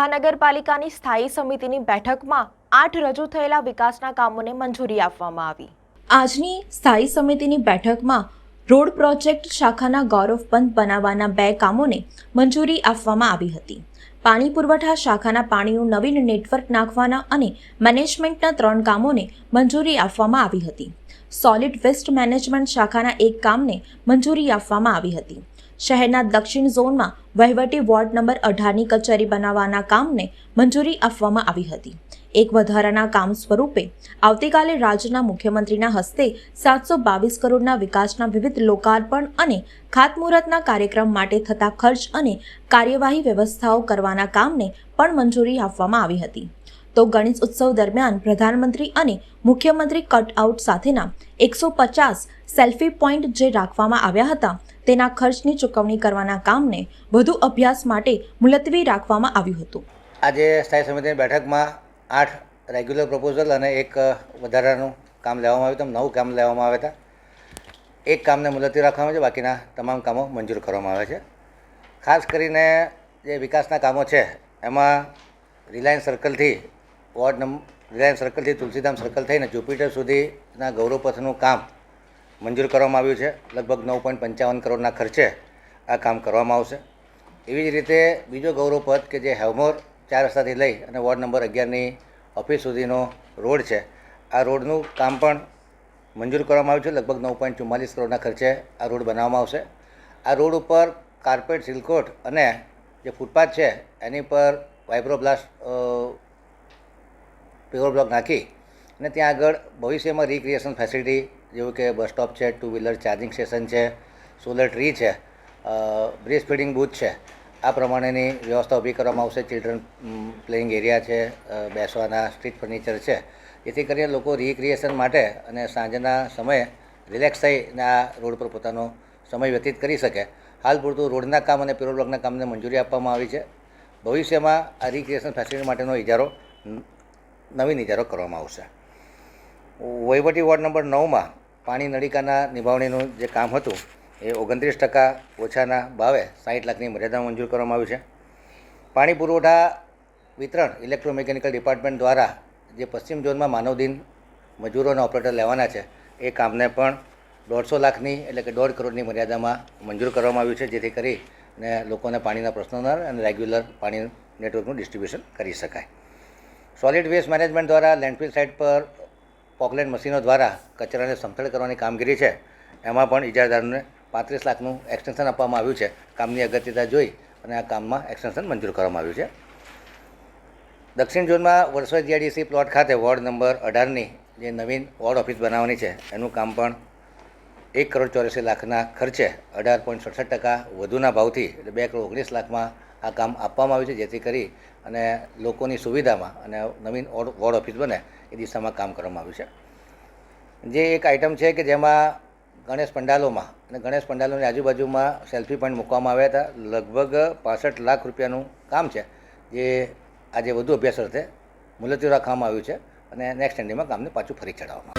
મહાનગરપાલિકાની સ્થાયી સમિતિની બેઠકમાં આઠ રજૂ થયેલા વિકાસના કામોને મંજૂરી આપવામાં આવી. આજની સ્થાયી સમિતિની બેઠકમાં રોડ પ્રોજેક્ટ શાખાના ગૌરવપંત બનાવવાના બે કામોને મંજૂરી આપવામાં આવી હતી. પાણી પુરવઠા શાખાના પાણીનું નવીન નેટવર્ક નાખવાના અને મેનેજમેન્ટના ત્રણ કામોને મંજૂરી આપવામાં આવી હતી. સોલિડ વેસ્ટ મેનેજમેન્ટ શાખાના એક કામને મંજૂરી આપવામાં આવી હતી. શહેરના દક્ષિણ ઝોનમાં વહીવટી વોર્ડ નંબર અઢારની કચેરી બનાવવાના કામને મંજૂરી આપવામાં આવી હતી. એક વધારાના કામ સ્વરૂપે આવતીકાલે રાજ્યના મુખ્યમંત્રીના હસ્તે સાતસો બાવીસ કરોડના વિકાસના વિવિધ લોકાર્પણ અને ખાતમુહૂર્તના કાર્યક્રમ માટે થતા ખર્ચ અને કાર્યવાહી વ્યવસ્થાઓ કરવાના કામને પણ મંજૂરી આપવામાં આવી હતી. તો ગણેશ ઉત્સવ દરમિયાન પ્રધાનમંત્રી અને મુખ્યમંત્રી કટઆઉટ સાથેના એકસો પચાસ સેલ્ફી પોઈન્ટ જે રાખવામાં આવ્યા હતા તેના ખર્ચની ચૂકવણી કરવાના કામને વધુ અભ્યાસ માટે મુલતવી રાખવામાં આવ્યું હતું. આજે સ્થાયી સમિતિની બેઠકમાં આઠ રેગ્યુલર પ્રપોઝલ અને એક વધારાનું કામ લેવામાં આવ્યું હતું. નવું કામ લેવામાં આવ્યા હતા. એક કામને મુલતવી રાખવામાં આવે છે. બાકીના તમામ કામો મંજૂર કરવામાં આવે છે. ખાસ કરીને જે વિકાસના કામો છે, એમાં રિલાયન્સ સર્કલથી વોર્ડ નંબર રિલાયન્સ સર્કલથી તુલસીધામ સર્કલ થઈને જુપિટર સુધીના ગૌરવપથનું કામ મંજૂર કરવામાં આવ્યું છે. લગભગ નવ પોઈન્ટ પંચાવન કરોડના ખર્ચે આ કામ કરવામાં આવશે. એવી જ રીતે બીજો ગૌરવપથ કે જે હેવમોર ચાર રસ્તાથી લઈ અને વોર્ડ નંબર અગિયારની ઓફિસ સુધીનો રોડ છે, આ રોડનું કામ પણ મંજૂર કરવામાં આવ્યું છે. લગભગ નવ પોઈન્ટ ચુમ્માલીસ કરોડના ખર્ચે આ રોડ બનાવવામાં આવશે. આ રોડ ઉપર કાર્પેટ, સિલકોટ અને જે ફૂટપાથ છે, એની પર વાઇબ્રોબ્લાસ્ટ પેવર બ્લોક નાખી અને ત્યાં આગળ ભવિષ્યમાં રિક્રિએશન ફેસિલિટી જેવું કે બસ સ્ટોપ છે ટુ વ્હીલર ચાર્જિંગ સ્ટેશન છે સોલર ટ્રી છે બ્રેસ્ટ ફીડિંગ બૂથ છે. આ પ્રમાણેની વ્યવસ્થા ઊભી કરવામાં આવશે. ચિલ્ડ્રન પ્લેઇંગ એરિયા છે બેસવાના સ્ટ્રીટ ફર્નિચર છે. જેથી કરીને લોકો રિક્રિએશન માટે અને સાંજના સમયે રિલેક્સ થઈને આ રોડ પર પોતાનો સમય વ્યતીત કરી શકે. હાલ પૂરતું રોડના કામ અને પેરોલ બ્લોકના કામને મંજૂરી આપવામાં આવી છે. ભવિષ્યમાં આ રિક્રિએશન ફેસિલિટી માટેનો ઇજારો નવીન ઇજારો કરવામાં આવશે. વહીવટી વોર્ડ નંબર નવમાં પાણી નળિકાના નિભાવણીનું જે કામ હતું, એ ઓગણત્રીસ ટકા ઓછાના ભાવે સાઠ લાખની મર્યાદા મંજૂર કરવામાં આવ્યું છે. પાણી પુરવઠા વિતરણ ઇલેક્ટ્રોમિકેનિકલ ડિપાર્ટમેન્ટ દ્વારા જે પશ્ચિમ ઝોનમાં માનવદિન મજૂરોના ઓપરેટર લેવાના છે, એ કામને પણ દોઢસો લાખની એટલે કે દોઢ કરોડની મર્યાદામાં મંજૂર કરવામાં આવ્યું છે, જેથી કરી ને લોકોને પાણીના પ્રશ્નો ન અને રેગ્યુલર પાણી નેટવર્કનું ડિસ્ટ્રીબ્યુશન કરી શકાય. સોલિડ વેસ્ટ મેનેજમેન્ટ દ્વારા લેન્ડફિલ સાઇટ પર પોકલેન્ડ મશીનો દ્વારા કચરાને સમથળ કરવાની કામગીરી છે. એમાં પણ ઇજારદારોને પાંત્રીસ લાખનું એક્સટેન્શન આપવામાં આવ્યું છે. કામની અગત્યતા જોઈ અને આ કામમાં એક્સટેન્શન મંજૂર કરવામાં આવ્યું છે. દક્ષિણ ઝોનમાં વર્ષો જીઆઈડીસી પ્લોટ ખાતે વોર્ડ નંબર અઢારની જે નવીન વોર્ડ ઓફિસ બનાવવાની છે, એનું કામ પણ એક કરોડ ચોર્યાસી લાખના ખર્ચે અઢાર પોઈન્ટ સડસઠ ટકા વધુના ભાવથી એટલે બે કરોડ ઓગણીસ લાખમાં આ કામ આપવામાં આવ્યું છે, જેથી કરી અને લોકોની સુવિધામાં અને નવીન વોર્ડ વોર્ડ ઓફિસ બને એ દિશામાં કામ કરવામાં આવ્યું છે. જે એક આઇટમ છે કે જેમાં ગણેશ પંડાલોમાં અને ગણેશ પંડાલોની આજુબાજુમાં સેલ્ફી પોઈન્ટ મૂકવામાં આવ્યા હતા. લગભગ પાસઠ લાખ રૂપિયાનું કામ છે. જે આજે વધુ અભ્યાસ અર્થે મુલતવી રાખવામાં આવ્યું છે અને નેક્સ્ટ એન્ડીમાં કામને પાછું ફરી ચડાવવામાં.